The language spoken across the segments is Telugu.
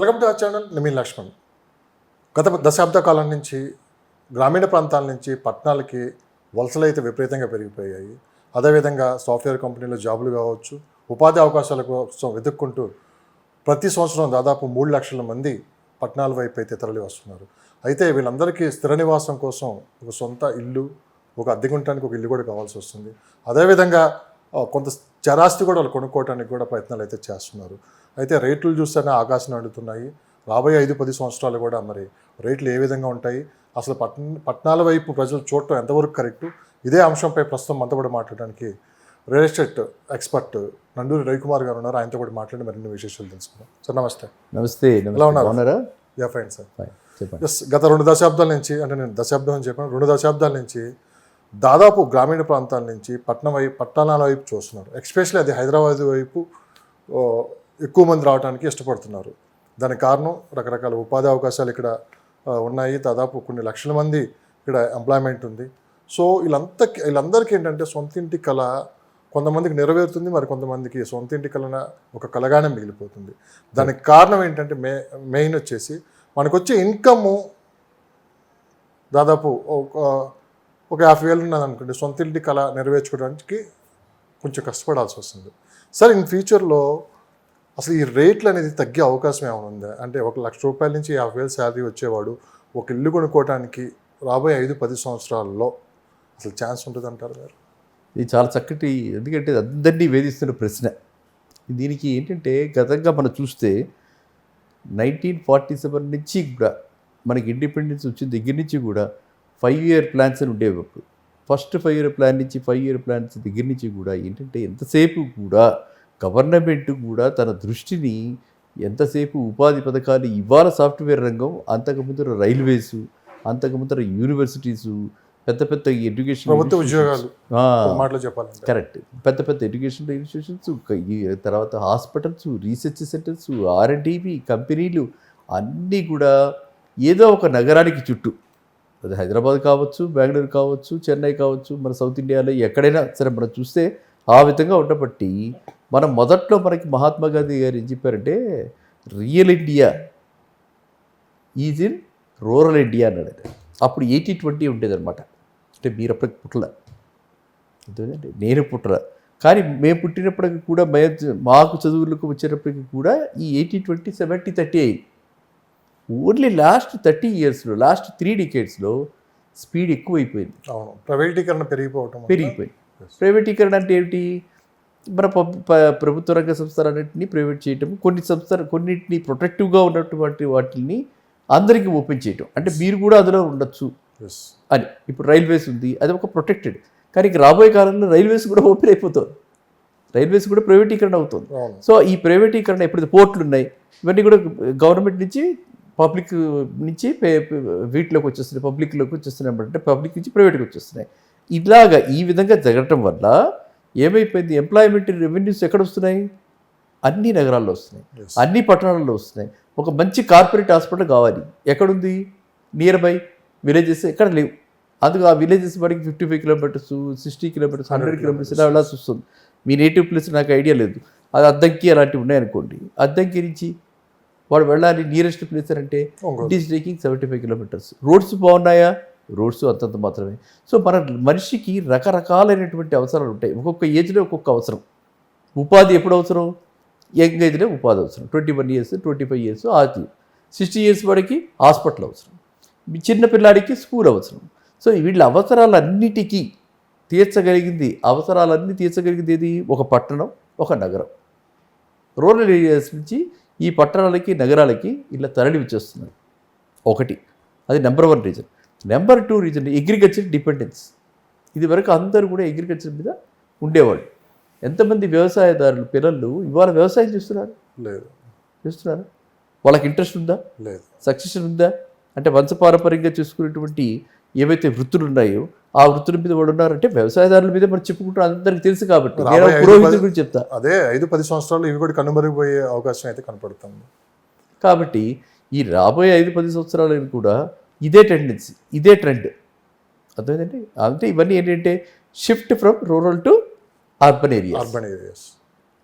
వెల్కమ్ టు అవర్ ఛానల్ నిమిన్ లక్ష్మణ్. గత దశాబ్ద కాలం నుంచి గ్రామీణ ప్రాంతాల నుంచి పట్టణాలకి వలసలు అయితే విపరీతంగా పెరిగిపోయాయి. అదేవిధంగా సాఫ్ట్వేర్ కంపెనీలో జాబులు కావచ్చు ఉపాధి అవకాశాల కోసం వెతుక్కుంటూ ప్రతి సంవత్సరం దాదాపు మూడు లక్షల మంది పట్టణాల వైపు అయితే తరలి వస్తున్నారు. అయితే వీళ్ళందరికీ స్థిర నివాసం కోసం ఒక సొంత ఇల్లు ఒక అద్దెకుంటానికి ఒక ఇల్లు కూడా కావాల్సి వస్తుంది. అదేవిధంగా కొంత చరాస్తి కూడా వాళ్ళు కొనుక్కోవడానికి కూడా ప్రయత్నాలు అయితే చేస్తున్నారు. అయితే రేట్లు చూస్తేనే ఆకాశం అడుగుతున్నాయి రాబోయే ఐదు పది సంవత్సరాలు కూడా మరి రేట్లు ఏ విధంగా ఉంటాయి? అసలు పట్టణ పట్టణాల వైపు ప్రజలు చూడటం ఎంతవరకు కరెక్టు? ఇదే అంశంపై ప్రస్తుతం మనతో కూడా మాట్లాడడానికి real estate expert Nanduri Ravikumar garu ఉన్నారు. ఆయనతో కూడా మాట్లాడి మరిన్ని విశేషాలు తెలుసుకుందాం. సార్ నమస్తే. నమస్తే నమస్తే. ఉన్నారు? Yeah fine sir. ఎస్ గత రెండు దశాబ్దాల నుంచి అంటే నేను దశాబ్దం అని చెప్పాను రెండు దశాబ్దాల నుంచి దాదాపు గ్రామీణ ప్రాంతాల నుంచి పట్టణం వైపు పట్టణాల వైపు చూస్తున్నారు. ఎక్స్పెషల్లీ అది హైదరాబాద్ వైపు ఎక్కువ మంది రావడానికి ఇష్టపడుతున్నారు. దానికి కారణం రకరకాల ఉపాధి అవకాశాలు ఇక్కడ ఉన్నాయి. దాదాపు కొన్ని లక్షల మంది ఇక్కడ ఎంప్లాయ్మెంట్ ఉంది. సో వీళ్ళంతా వీళ్ళందరికీ ఏంటంటే సొంత ఇంటి కళ కొంతమందికి నెరవేరుతుంది. మరి కొంతమందికి సొంత ఇంటి కళన ఒక కళగానే మిగిలిపోతుంది. దానికి కారణం ఏంటంటే మే మెయిన్ వచ్చేసి మనకు వచ్చే ఇన్కమ్ దాదాపు ఒక ఒక యాభై వేలు ఉన్నది అనుకోండి సొంత ఇంటి కళ నెరవేర్చుకోవడానికి కొంచెం కష్టపడాల్సి వస్తుంది. సార్ ఇన్ ఫ్యూచర్లో అసలు ఈ రేట్లు అనేది తగ్గే అవకాశం ఏమైనా ఉందా? అంటే ఒక లక్ష రూపాయల నుంచి యాభై వేలు శాలరీ వచ్చేవాడు ఒక ఇల్లు కొనుక్కోవడానికి రాబోయే ఐదు పది సంవత్సరాల్లో అసలు ఛాన్స్ ఉంటుంది అంటారు మీరు ఇది చాలా చక్కటి ఎందుకంటే అందరినీ వేధిస్తున్న ప్రశ్న. దీనికి ఏంటంటే గతంగా మనం చూస్తే నైన్టీన్ ఫార్టీ సెవెన్ నుంచి కూడా మనకి ఇండిపెండెన్స్ వచ్చిన దగ్గర నుంచి కూడా ఫైవ్ ఇయర్ ప్లాన్స్ అని ఉండేవి అప్పుడు. ఫస్ట్ ఫైవ్ ఇయర్ ప్లాన్ నుంచి ఫైవ్ ఇయర్ ప్లాన్స్ దగ్గర నుంచి కూడా ఏంటంటే ఎంతసేపు కూడా గవర్నమెంట్ కూడా తన దృష్టిని ఎంతసేపు ఉపాధి పథకాలు ఇవాళ సాఫ్ట్వేర్ రంగం అంతకుముందు రైల్వేసు అంతకుముందు యూనివర్సిటీసు పెద్ద పెద్ద ఎడ్యుకేషన్ ప్రభుత్వ ఉద్యోగాలు. మాటలో చెప్పాలంటే. కరెక్ట్. పెద్ద పెద్ద ఎడ్యుకేషన్ ఇన్స్టిట్యూషన్స్ తర్వాత హాస్పిటల్స్ రీసెర్చ్ సెంటర్స్ ఆర్ఎండిబి కంపెనీలు అన్నీ కూడా ఏదో ఒక నగరానికి చుట్టూ. అది హైదరాబాద్ కావచ్చు బెంగళూరు కావచ్చు చెన్నై కావచ్చు మన సౌత్ ఇండియాలో ఎక్కడైనా సరే మనం చూస్తే ఆ విధంగా ఉండబట్టి మనం మొదట్లో మనకి మహాత్మా గాంధీ గారు ఏం చెప్పారంటే real India is in rural India అన్నాడు అప్పుడు ఎయిటీ ట్వంటీ ఉండేదన్నమాట. అంటే మీరు అప్పటికి పుట్టల. అంతేనండి నేను పుట్టల. కానీ మేము పుట్టినప్పటికి కూడా మే మాకు చదువులకు వచ్చేటప్పటికి కూడా ఈ ఎయిటీ ట్వంటీ సెవెంటీ థర్టీ అయింది. ఓన్లీ లాస్ట్ థర్టీ ఇయర్స్లో లాస్ట్ త్రీ డికేట్స్లో స్పీడ్ ఎక్కువైపోయింది. అవును. ప్రైవేటీకరణ పెరిగిపోవటం పెరిగిపోయింది. ప్రైవేటీకరణ అంటే ఏమిటి? మన ప్రభుత్వ రంగ సంస్థలన్నింటినీ ప్రైవేట్ చేయటం కొన్ని సంస్థలు కొన్నింటిని ప్రొటెక్టివ్గా ఉన్నటువంటి వాటిని అందరికీ ఓపెన్ చేయటం. అంటే మీరు కూడా అందులో ఉండొచ్చు అని. ఇప్పుడు రైల్వేస్ ఉంది అది ఒక ప్రొటెక్టెడ్. కానీ రాబోయే కాలంలో రైల్వేస్ కూడా ఓపెన్ అయిపోతుంది. రైల్వేస్ కూడా ప్రైవేటీకరణ అవుతుంది. సో ఈ ప్రైవేటీకరణ ఎప్పుడు పోర్ట్లు ఉన్నాయి ఇవన్నీ కూడా గవర్నమెంట్ నుంచి పబ్లిక్ నుంచి వీటిలోకి వచ్చేస్తున్నాయి పబ్లిక్లోకి వచ్చేస్తున్నాయి అంటే పబ్లిక్ నుంచి ప్రైవేట్కి వచ్చేస్తున్నాయి. ఇలాగా ఈ విధంగా జరగటం వల్ల ఏమైపోయింది? ఎంప్లాయ్మెంట్ రెవెన్యూస్ ఎక్కడ వస్తున్నాయి? అన్ని నగరాల్లో వస్తున్నాయి. అన్ని పట్టణాల్లో వస్తున్నాయి. ఒక మంచి కార్పొరేట్ హాస్పిటల్ కావాలి. ఎక్కడుంది? నియర్ బై విలేజెస్ ఎక్కడ లేవు. అందుకు ఆ విలేజెస్ వాడికి fifty five kilometres sixty kilometres hundred kilometres ఇలా వెళ్ళాల్సి వస్తుంది. మీ నేటివ్ ప్లేస్ నాకు ఐడియా లేదు. అది అద్దంకి అలాంటివి ఉన్నాయనుకోండి. అద్దంకి నుంచి వాడు వెళ్ళాలి నియరెస్ట్ ప్లేస్ అంటే. It is taking seventy five kilometres roads బాగున్నాయా? రోడ్స్ అంతంత మాత్రమే. సో మన మనిషికి రకరకాలైనటువంటి అవసరాలు ఉంటాయి. ఒక్కొక్క ఏజ్లో ఒక్కొక్క అవసరం. ఉపాధి ఎప్పుడు అవసరం? యంగ్ ఏజ్లో ఉపాధి అవసరం. Twenty one years twenty five years ఆది. సిక్స్టీ ఇయర్స్ వాడికి హాస్పిటల్ అవసరం. చిన్న పిల్లాడికి స్కూల్ అవసరం. సో వీళ్ళ అవసరాలన్నిటికీ తీర్చగలిగింది అవసరాలన్నీ తీర్చగలిగింది ఏది? ఒక పట్టణం ఒక నగరం. రూరల్ ఏరియాస్ నుంచి ఈ పట్టణాలకి నగరాలకి ఇలా తరలి వచ్చేస్తున్నారు ఒకటి అది number one reason number two reason agriculture dependence ఇది వరకు అందరూ కూడా అగ్రికల్చర్ మీద ఉండేవాళ్ళు. ఎంతమంది వ్యవసాయదారులు పిల్లలు ఇవాళ వ్యవసాయం చేస్తున్నారు? లేదు. చేస్తున్నారు? వాళ్ళకి ఇంట్రెస్ట్ ఉందా? లేదు. సక్సెషన్ ఉందా? అంటే వంశపారపర్యంగా చేసుకునేటువంటి ఏవైతే వృత్తులు ఉన్నాయో ఆ వృత్తుల మీద వాడు ఉన్నారంటే వ్యవసాయదారుల మీద మనం చెప్పుకుంటాం అందరికి తెలుసు కాబట్టి. నేను గురించి చెప్తా. అదే ఐదు పది సంవత్సరాలు ఇవి కూడా కనుమరుగిపోయే అవకాశం అయితే కనపడుతుంది. కాబట్టి ఈ రాబోయే ఐదు పది సంవత్సరాలకు కూడా ఇదే టెండెన్సీ ఇదే ట్రెండ్ అర్థమైందండి? అంటే ఇవన్నీ ఏంటంటే shift from rural to urban area urban areas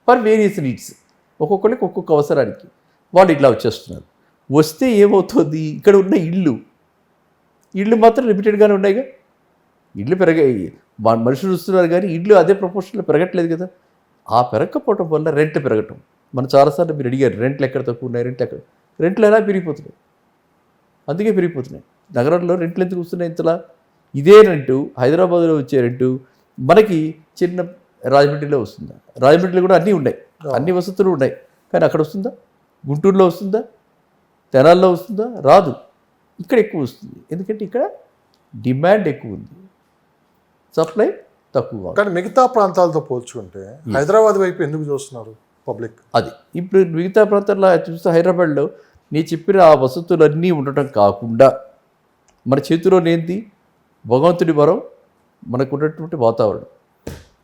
for various needs ఒక్కొక్కరికి ఒక్కొక్క అవసరానికి. వాళ్ళు ఇట్లా వచ్చేస్తున్నారు. వస్తే ఏమవుతుంది? ఇక్కడ ఉన్న ఇళ్ళు. ఇళ్ళు మాత్రం లిమిటెడ్గానే ఉన్నాయిగా. ఇళ్ళు పెరగాయి మా- మనుషులు వస్తున్నారు కానీ ఇళ్ళు అదే ప్రపోర్షన్లో పెరగట్లేదు కదా. ఆ పెరగకపోవటం వల్ల రెంట్ పెరగటం. మనం చాలాసార్లు మీరు అడిగారు రెంట్లు ఎక్కడ తక్కువ ఉన్నాయి రెంట్లు ఎక్కడ రెంట్లు ఎలా పెరిగిపోతున్నాయి? అందుకే పెరిగిపోతున్నాయి. నగరంలో రెంట్లు ఎందుకు వస్తున్నాయి ఇంతలా? ఇదే రెంటు హైదరాబాద్లో వచ్చే రెంటు మనకి చిన్న రాజమండ్రిలో వస్తుందా? రాజమండ్రిలో కూడా అన్నీ ఉన్నాయి. అన్ని వసతులు ఉన్నాయి. కానీ అక్కడ వస్తుందా? గుంటూరులో వస్తుందా? తెనాల్లో వస్తుందా? రాదు. ఇక్కడ ఎక్కువ వస్తుంది. ఎందుకంటే ఇక్కడ డిమాండ్ ఎక్కువ ఉంది. సప్లై తక్కువ. కానీ మిగతా ప్రాంతాలతో పోల్చుకుంటే హైదరాబాద్ వైపు ఎందుకు చూస్తున్నారు పబ్లిక్? అది. ఇప్పుడు మిగతా ప్రాంతాల్లో చూస్తే హైదరాబాద్లో నీ చెప్పిన ఆ వసతులన్నీ ఉండటం కాకుండా మన చేతిలో లేనిది భగవంతుడి వరం మనకు ఉన్నటువంటి వాతావరణం.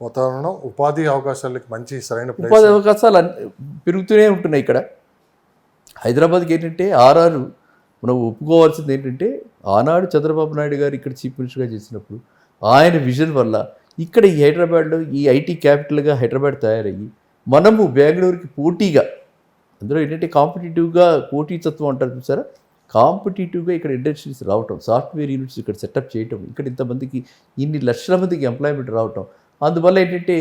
వాతావరణం ఉపాధి అవకాశాలకి మంచి సరైన ఉపాధి అవకాశాలు అన్ని పెరుగుతూనే ఉంటున్నాయి ఇక్కడ. హైదరాబాద్కి ఏంటంటే ఆర్ఆర్ మనం ఒప్పుకోవాల్సింది ఏంటంటే ఆనాడు చంద్రబాబు నాయుడు గారు ఇక్కడ చీఫ్ మినిస్టర్గా చేసినప్పుడు ఆయన విజన్ వల్ల ఇక్కడ ఈ హైదరాబాద్లో ఈ ఐటీ క్యాపిటల్గా హైదరాబాద్ తయారయ్యి మనము బెంగళూరుకి పోటీగా అందులో ఏంటంటే కాంపిటేటివ్గా పోటీతత్వం అంటారు చూసారా కాంపిటేటివ్గా ఇక్కడ ఇండస్ట్రీస్ రావటం సాఫ్ట్వేర్ యూనిట్స్ ఇక్కడ సెటప్ చేయటం ఇక్కడ ఇంతమందికి ఇన్ని లక్షల మందికి ఎంప్లాయ్మెంట్ రావటం అందువల్ల ఏంటంటే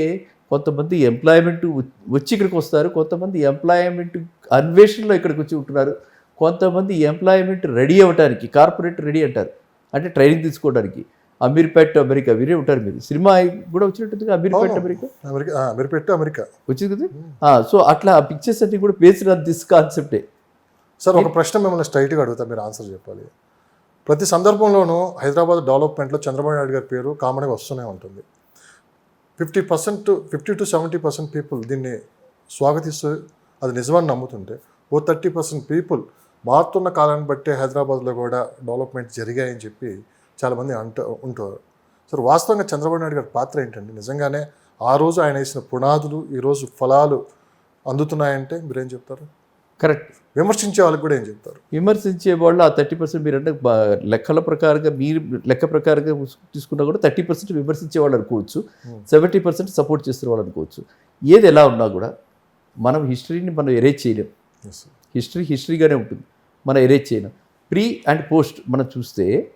కొంతమంది ఎంప్లాయ్మెంట్ వచ్చి ఇక్కడికి వస్తారు కొంతమంది ఎంప్లాయ్మెంట్ అన్వేషణలో ఇక్కడికి వచ్చి ఉంటున్నారు కొంతమంది ఎంప్లాయ్మెంట్ రెడీ అవ్వడానికి కార్పొరేట్ రెడీ అంటారు అంటే ట్రైనింగ్ తీసుకోవడానికి. అమీర్పేట్ అమెరికా. వీరే ఉంటారు మీరు. సినిమా కూడా వచ్చినట్టుంది అమీర్పేట్. అమెరికా? అమెరికా ఆ, మీరు పెట్టు అమెరికా. వచ్చింది కదా? సో అట్లా ఆ పిక్చర్స్ అన్ని కూడా ఆన్ దిస్ కాన్సెప్టే సార్ ఒక ప్రశ్న మిమ్మల్ని స్ట్రైట్గా అడుగుతా మీరు ఆన్సర్ చెప్పాలి. ప్రతి సందర్భంలోనూ హైదరాబాద్ డెవలప్మెంట్లో చంద్రబాబు నాయుడు గారి పేరు కామన్గా వస్తూనే ఉంటుంది. Fifty percent fifty to seventy percent people దీన్ని స్వాగతిస్తూ అది నిజమని నమ్ముతుంటే ఓ థర్టీ పర్సెంట్ పీపుల్ మారుతున్న కాలాన్ని బట్టే హైదరాబాద్లో కూడా డెవలప్మెంట్ జరిగాయని చెప్పి చాలామంది అంట ఉంటారు. సార్ వాస్తవంగా చంద్రబాబు నాయుడు గారి పాత్ర ఏంటండి? నిజంగానే ఆ రోజు ఆయన వేసిన పునాదులు ఈరోజు ఫలాలు అందుతున్నాయంటే మీరేం చెప్తారు? కరెక్ట్. విమర్శించే వాళ్ళకి కూడా ఏం చెప్తారు? విమర్శించే వాళ్ళు ఆ థర్టీ పర్సెంట్ మీరు అంటే లెక్కల ప్రకారంగా మీరు లెక్క ప్రకారంగా తీసుకున్నా కూడా థర్టీ పర్సెంట్ విమర్శించే వాళ్ళు అనుకోవచ్చు. సెవెంటీ పర్సెంట్ సపోర్ట్ చేస్తున్న వాళ్ళు అనుకోవచ్చు. ఏది ఎలా ఉన్నా కూడా మనం హిస్టరీని మనం ఎరేజ్ చేయలేం. హిస్టరీ హిస్టరీగానే ఉంటుంది. మనం ఎరేజ్ చేయలేం. ప్రీ అండ్ పోస్ట్ మనం చూస్తే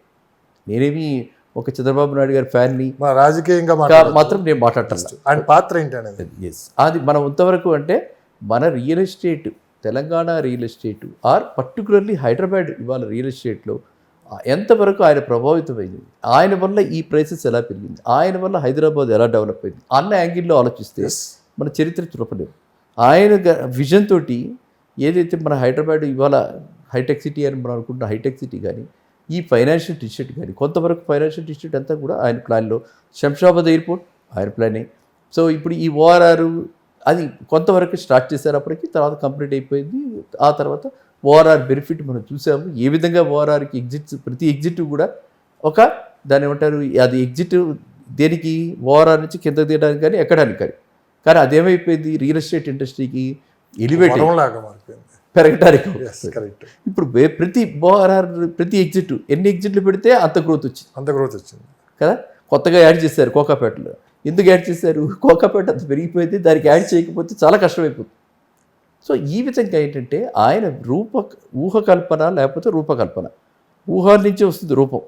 నేనేమి ఒక చంద్రబాబు నాయుడు గారి ఫ్యాన్ని రాజకీయంగా మాత్రం నేను మాట్లాడటం ఆయన పాత్ర ఏంటి అనేది ఎస్ అది మనం ఎంతవరకు అంటే మన real estate Telangana real estate or particularly Hyderabad ఇవాళ రియల్ ఎస్టేట్లో ఎంతవరకు ఆయన ప్రభావితమైంది? ఆయన వల్ల ఈ ప్రైసెస్ ఎలా పెరిగింది? ఆయన వల్ల హైదరాబాద్ ఎలా డెవలప్ అయింది? అన్న యాంగిల్లో ఆలోచిస్తే. మన చరిత్ర చూపలేము ఆయన విజన్ తోటి ఏదైతే మన హైదరాబాద్ ఇవాళ హైటెక్ సిటీ అని మనం అనుకుంటున్న హైటెక్ సిటీ కానీ ఈ ఫైనాన్షియల్ డిస్ట్రిక్ట్ కానీ కొంతవరకు ఫైనాన్షియల్ డిస్ట్రిక్ట్ అంతా కూడా ఆయన ప్లాన్లో శంషాబాద్ ఎయిర్పోర్ట్ ఆయన ప్లానే. సో ఇప్పుడు ఈ ఓఆర్ఆర్ అది కొంతవరకు స్టార్ట్ చేశారు అప్పటికి తర్వాత కంప్లీట్ అయిపోయింది. ఆ తర్వాత ఓఆర్ఆర్ బెనిఫిట్ మనం చూసాము. ఏ విధంగా ఓఆర్ఆర్కి ఎగ్జిట్స్ ప్రతి ఎగ్జిట్ కూడా ఒక దాన్ని ఏమంటారు అది ఎగ్జిట్ దేనికి ఓఆర్ఆర్ నుంచి కింద తీయడానికి కానీ ఎక్కడానికి కానీ. కానీ అదేమైపోయింది రియల్ ఎస్టేట్ ఇండస్ట్రీకి ఎలివేట్ ఎస్ కరెక్ట్ ఇప్పుడు ప్రతి ఓఆర్ఆర్ ప్రతి ఎగ్జిట్ ఎన్ని ఎగ్జిట్లు పెడితే అంత గ్రోత్ వచ్చింది. అంత గ్రోత్ వచ్చింది. కదా? కొత్తగా యాడ్ చేశారు కోకాపేటలో. ఎందుకు యాడ్ చేశారు? కోకాపేట అంత పెరిగిపోయింది దానికి యాడ్ చేయకపోతే చాలా కష్టమైపోతుంది. సో ఈ విధంగా ఏంటంటే ఆయన రూప ఊహకల్పన లేకపోతే రూపకల్పన. ఊహ నుంచే వస్తుంది రూపం.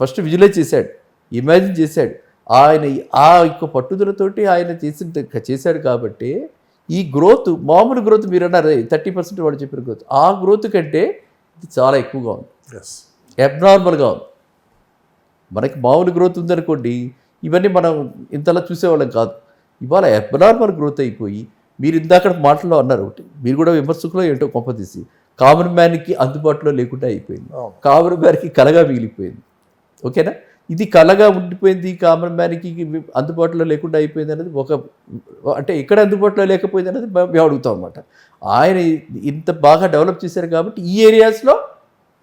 ఫస్ట్ విజువలైజ్ చేశాడు ఇమాజిన్ చేశాడు. ఆయన ఆ యొక్క పట్టుదలతోటి ఆయన చేసిన చేశాడు కాబట్టి ఈ గ్రోత్ మామూలు గ్రోత్ మీరు అన్నారు థర్టీ పర్సెంట్ వాడు చెప్పిన గ్రోత్. ఆ గ్రోత్ కంటే ఇది చాలా ఎక్కువగా ఉంది. అబ్నార్మల్గా ఉంది. మనకి మామూలు గ్రోత్ ఉందనుకోండి ఇవన్నీ మనం ఇంతలా చూసేవాళ్ళం కాదు. ఇవాళ అబ్నార్మల్ గ్రోత్ అయిపోయి మీరు ఇందాక మాటలో అన్నారు ఒకటి మీరు కూడా విమర్శకులో ఏంటో కొంపతీసి కామన్ మ్యాన్కి అందుబాటులో లేకుండా అయిపోయింది. కామన్ మ్యాన్కి కలగా మిగిలిపోయింది. ఓకేనా? ఇది కలగా ఉండిపోయింది కామన్ మ్యాన్కి అందుబాటులో లేకుండా అయిపోయింది అనేది ఒక అంటే ఎక్కడ అందుబాటులో లేకపోయింది అనేది మేము అడుగుతాం అనమాట ఆయన ఇంత బాగా డెవలప్ చేశారు కాబట్టి ఈ ఏరియాస్లో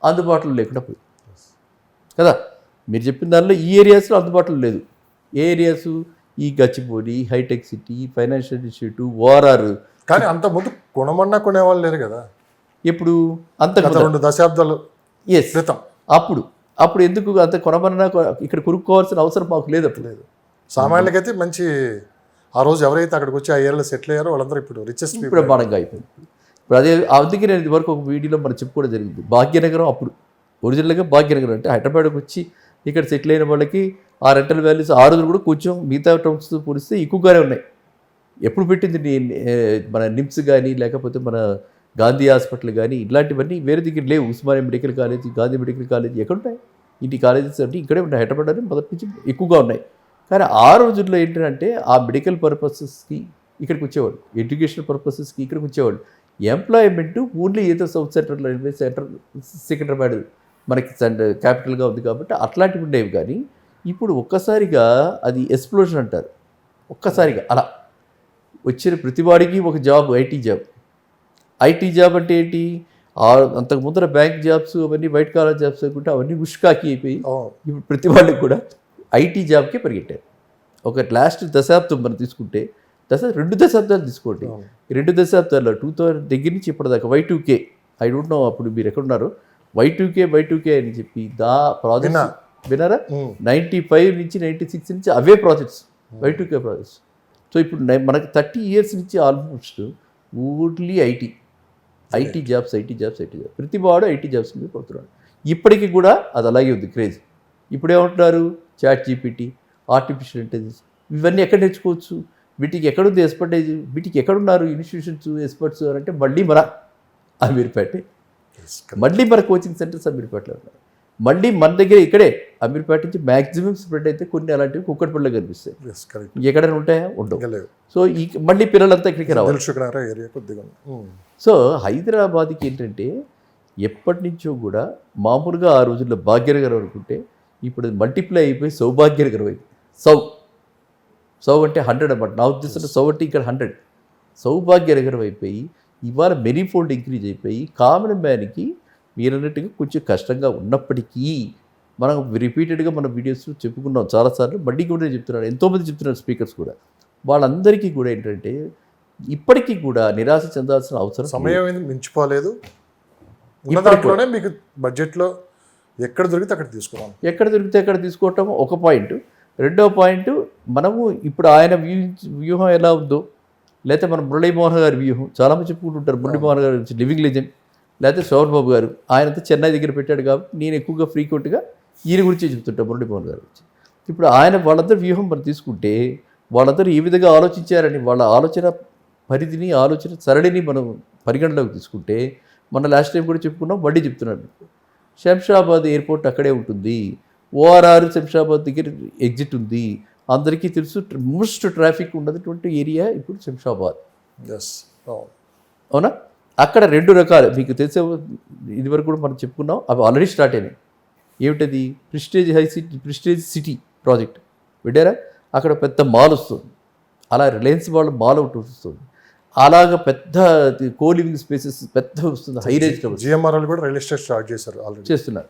అందుబాటులో లేకుండా పోయింది. కదా? మీరు చెప్పిన దానిలో ఈ ఏరియాస్లో అందుబాటులో లేదు. ఏ ఏరియాస్? ఈ Gachibowli hi-tech city financial institute ORR కానీ అంత ముందు కొనమన్నా కొనేవాళ్ళు లేరు కదా? ఎప్పుడు? అంత రెండు దశాబ్దాలు ఎస్ క్రితం. అప్పుడు. అప్పుడు ఎందుకు అంత కొనమన్నా ఇక్కడ కొనుక్కోవాల్సిన అవసరం మాకు లేదు అప్పుడు. లేదు. సామాన్యులకైతే మంచి ఆ రోజు ఎవరైతే అక్కడికి వచ్చి ఆ ఏరియాలో సెటిల్ అయ్యారో వాళ్ళందరూ ఇప్పుడు రిచెస్ట్ బ్రహ్మాండంగా అయిపోయింది. ఇప్పుడు అదే అందుకే నేను ఇదివరకు ఒక వీడియోలో మనం చెప్పుకోవడం జరిగింది. భాగ్యనగరం అప్పుడు. ఒరిజినల్గా భాగ్యనగరం అంటే హైదరాబాద్కి వచ్చి ఇక్కడ సెటిల్ అయిన వాళ్ళకి ఆ రెంటల్ వాల్యూస్ ఆ రోజులు కూడా కొంచెం మిగతా టౌన్స్తో పోలిస్తే ఎక్కువగానే ఉన్నాయి. ఎప్పుడు పెట్టింది మన నిమ్స్ కానీ లేకపోతే మన గాంధీ హాస్పిటల్ కానీ ఇలాంటివన్నీ వేరే దగ్గర లేవు. Osmania medical college Gandhi medical college ఎక్కడున్నాయి? ఇంటి కాలేజెస్ అంటే ఇక్కడే ఉన్నాయి. హైదరాబాద్ అని మొదటి నుంచి ఎక్కువగా ఉన్నాయి. కానీ ఆ రోజుల్లో ఏంటంటే ఆ మెడికల్ పర్పసెస్కి ఇక్కడికి వచ్చేవాడు ఎడ్యుకేషన్ పర్పసెస్కి ఇక్కడికి వచ్చేవాడు ఎంప్లాయ్మెంట్ ఓన్లీ ఏదో సౌత్ సెంట్రల్ సెంటర్ సికింద్రాబాద్ మనకి క్యాపిటల్గా ఉంది కాబట్టి అట్లాంటివి ఉండేవి కానీ ఇప్పుడు ఒక్కసారిగా అది ఎక్స్ప్లోజన్ అంటారు. ఒక్కసారిగా అలా. వచ్చిన ప్రతివాడికి ఒక job IT job. IT job అంటే ఏంటి? అంతకు ముందర బ్యాంక్ జాబ్స్ అవన్నీ వైట్ కాలర్ జాబ్స్ అనుకుంటే అవన్నీ ఉష్కాకి అయిపోయి ఇప్పుడు ప్రతి వాళ్ళకి కూడా ఐటీ జాబ్కే పరిగెట్టారు. ఒక లాస్ట్ దశాబ్దం మనం తీసుకుంటే దశ రెండు దశాబ్దాలు తీసుకోండి. రెండు దశాబ్దాల్లో టూ థౌజండ్ దగ్గర నుంచి ఇప్పటిదాకా Y two K I don't know అప్పుడు మీరు ఎక్కడున్నారు Y two K Y two K అని చెప్పి దా. ప్రాజెక్ట్ విన్నారా? ఉమ్. నైంటీ ఫైవ్ నుంచి నైంటీ సిక్స్ నుంచి అవే projects Y two K projects. So ఇప్పుడు మనకి థర్టీ ఇయర్స్ నుంచి almost only IT. IT jobs IT jobs IT jobs. ప్రతి వాడు ఐటీ జాబ్స్ మీద పడుతున్నాడు. ఇప్పటికీ కూడా అది అలాగే ఉంది. క్రేజ్ ఇప్పుడు ఏమంటున్నారు? Chat GPT artificial intelligence. ఇవన్నీ ఎక్కడ నేర్చుకోవచ్చు? వీటికి ఎక్కడుంది ఎక్స్పర్టైజ్? వీటికి ఎక్కడున్నారు ఇన్స్టిట్యూషన్స్ ఎక్స్పర్ట్స్ అంటే మళ్ళీ మన అమీర్పేట. మళ్ళీ మన కోచింగ్ సెంటర్స్ అమీర్పేటలో ఉన్నాయి. మళ్ళీ మన దగ్గర ఇక్కడే అమీర్పేట నుంచి మ్యాక్సిమం స్ప్రెడ్ అయితే కొన్ని అలాంటివి కుక్కటిపల్లిలో కనిపిస్తాయి. ఎక్కడైనా ఉంటాయా? ఉండవు. సో ఈ మళ్ళీ పిల్లలంతా ఇక్కడికి రావాలి. ఉమ్. సో హైదరాబాద్కి ఏంటంటే ఎప్పటి నుంచో కూడా మామూలుగా ఆ రోజుల్లో భాగ్యనగరం అనుకుంటే ఇప్పుడు మల్టిప్లై అయిపోయి సౌభాగ్యనగరం అయింది. సౌ. సౌ అంటే హండ్రెడ్ అన్నమాట. నా ఉద్దేశంలో సౌ అంటే ఇక్కడ హండ్రెడ్ సౌభాగ్యనగరం అయిపోయి ఇవాళ మెనీ ఫోల్డ్ ఇంక్రీజ్ అయిపోయి కామన్ మ్యాన్కి మీరు అన్నట్టుగా కొంచెం కష్టంగా ఉన్నప్పటికీ మనం రిపీటెడ్గా మన వీడియోస్ చెప్పుకున్నాం చాలాసార్లు. మళ్ళీ కూడా నేను చెప్తున్నాను. ఎంతోమంది చెప్తున్నారు స్పీకర్స్ కూడా. వాళ్ళందరికీ కూడా ఏంటంటే ఇప్పటికీ కూడా నిరాశ చెందాల్సిన అవసరం. సమయం మించిపోలేదు. దాంట్లోనే మీకు బడ్జెట్లో ఎక్కడ దొరికితే అక్కడ తీసుకున్నాం ఎక్కడ దొరికితే ఎక్కడ తీసుకోవటం ఒక పాయింట్. రెండో పాయింట్ మనము ఇప్పుడు ఆయన వ్యూ వ్యూహం ఎలా ఉందో లేకపోతే మన మురళీమోహన్ గారి వ్యూహం చాలామంది చెప్పుకుంటుంటారు మురళీమోహన్ గారి లివింగ్ లెజెండ్ లేకపోతే శోభన్ బాబు గారు. ఆయనంతా చెన్నై దగ్గర పెట్టాడు కాబట్టి నేను ఎక్కువగా ఫ్రీక్వెంట్గా ఈయన గురించి చెప్తుంటాను మురళీమోహన్ గారి గురించి. ఇప్పుడు ఆయన వాళ్ళందరి వ్యూహం మనం తీసుకుంటే వాళ్ళందరూ ఏ విధంగా ఆలోచించారని వాళ్ళ ఆలోచన పరిధిని ఆలోచన సరళిని మనం పరిగణలోకి తీసుకుంటే మన లాస్ట్ టైం కూడా చెప్పుకున్నాం మళ్ళీ చెప్తున్నాను శంషాబాద్ ఎయిర్పోర్ట్ అక్కడే ఉంటుంది. ఓఆర్ఆర్ శంషాబాద్ దగ్గర ఎగ్జిట్ ఉంది. అందరికీ తెలుసు మోస్ట్ ట్రాఫిక్ ఉన్నటువంటి ఏరియా ఇప్పుడు శంషాబాద్. ఎస్ అవును. అవునా? అక్కడ రెండు రకాలు మీకు తెలిసే ఇదివరకు కూడా మనం చెప్పుకున్నాం అవి ఆల్రెడీ స్టార్ట్ అయినాయి. ఏమిటది? Prestige high city prestige city project. విడారా అక్కడ పెద్ద మాల్ వస్తుంది. అలా రిలయన్స్ వాళ్ళ మాల్ ఒకటి వస్తుంది. అలాగ పెద్ద కో లివింగ్ స్పేసెస్ పెద్ద వస్తుంది హై రేంజ్ జిఎంఆర్ వాళ్ళు కూడా రియల్ ఎస్టేట్ స్టార్ట్ చేశారు ఆల్రెడీ. చేస్తున్నారు.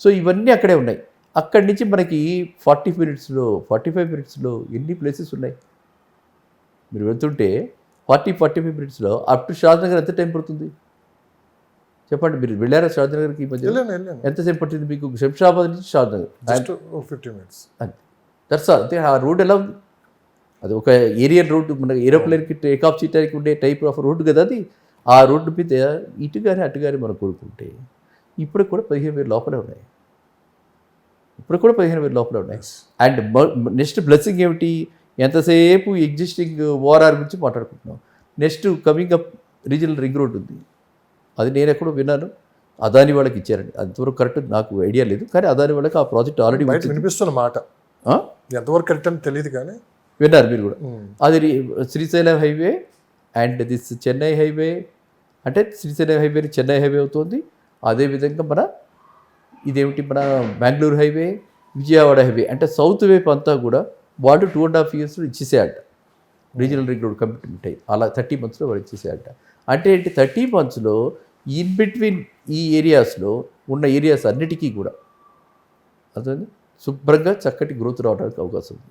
సో ఇవన్నీ అక్కడే ఉన్నాయి. అక్కడి నుంచి మనకి ఫార్టీ మినిట్స్లో ఫార్టీ ఫైవ్ మినిట్స్లో ఎన్ని ప్లేసెస్ ఉన్నాయి? మీరు వెళ్తుంటే ఫార్టీ ఫార్టీ ఫైవ్ మినిట్స్లో అప్ టు షాద్నగర్ ఎంత టైం పడుతుంది? చెప్పండి మీరు వెళ్ళారా షాద్నగర్కి ఈ మధ్య? ఎంతసేపు పట్టింది మీకు? శంషాబాద్ నుంచి Shadnagar. Just fifty minutes that's అంతే. ఆ రోడ్ ఎలా ఉంది? అది ఒక ఏరియల్ రోడ్డు మన ఏరోప్లేన్కి టేక్ ఆఫ్ చేయడానికి ఉండే టైప్ ఆఫ్ రోడ్డు కదా అది. ఆ రోడ్డు మీద ఇటు కానీ అటు కానీ మనం కోరుకుంటే ఇప్పుడు కూడా పదిహేను వేలు లోపలే ఉన్నాయి. ఇప్పుడు కూడా పదిహేను వేలు లోపలే ఉన్నాయి. అండ్ నెక్స్ట్ బ్లెస్సింగ్ ఏమిటి? ఎంతసేపు ఎగ్జిస్టింగ్ ఓఆర్ఆర్ గురించి మాట్లాడుకుంటున్నాం. Next coming up regional ring road ఉంది. అది నేను ఎక్కడో విన్నాను. అదాని వాళ్ళకి ఇచ్చారండి. అంతవరకు కరెక్ట్ నాకు ఐడియా లేదు. కానీ అదాని వాళ్ళకి ఆ ప్రాజెక్ట్ ఆల్రెడీ వినిపిస్తున్న మాట. ఎంతవరకు కరెక్ట్ అని తెలియదు కానీ. విన్నారు మీరు కూడా. అది Srisailam highway and this Chennai highway. అంటే శ్రీశైలం హైవే చెన్నై హైవే అవుతుంది. అదేవిధంగా మన ఇదేమిటి మన బెంగళూరు హైవే విజయవాడ హైవే. అంటే సౌత్ వైపు అంతా కూడా వాళ్ళు టూ అండ్ హాఫ్ ఇయర్స్లో ఇచ్చేసేయాలట రీజనల్ రింగ్ రోడ్ కమిట్మెంట్ అయ్యి అలా థర్టీ మంత్స్లో వాళ్ళు ఇచ్చేసేయాలట అంటే ఏంటి? థర్టీ మంత్స్లో ఇన్ బిట్వీన్ ఈ ఏరియాస్లో ఉన్న ఏరియాస్ అన్నిటికీ కూడా. అర్థమైంది? శుభ్రంగా చక్కటి గ్రోత్ రావడానికి అవకాశం ఉంది.